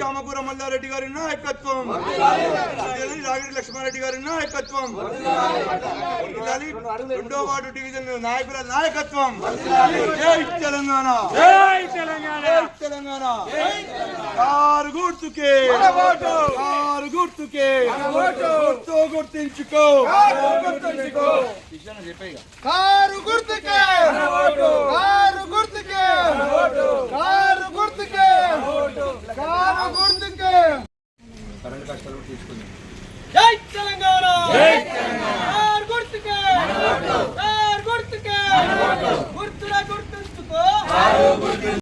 రామపురం మల్లారెడ్డి గారి నాయకత్వం రాగిరి లక్ష్మారెడ్డి గారి నాయకత్వం రెండో వార్డు డివిజన్ నాయకుల నాయకత్వం జై తెలంగాణ జై తెలంగాణ తెలంగాణ కారు గుర్తుకే. కారు గుర్తుకే. గుర్తు గుర్తించుకో. కారు గుర్తుకే. కారు గుర్తుకే. కారు గుర్తుకే. కారు గుర్తుకే. కరెంట్ కష్టాలు తీసుకుంది.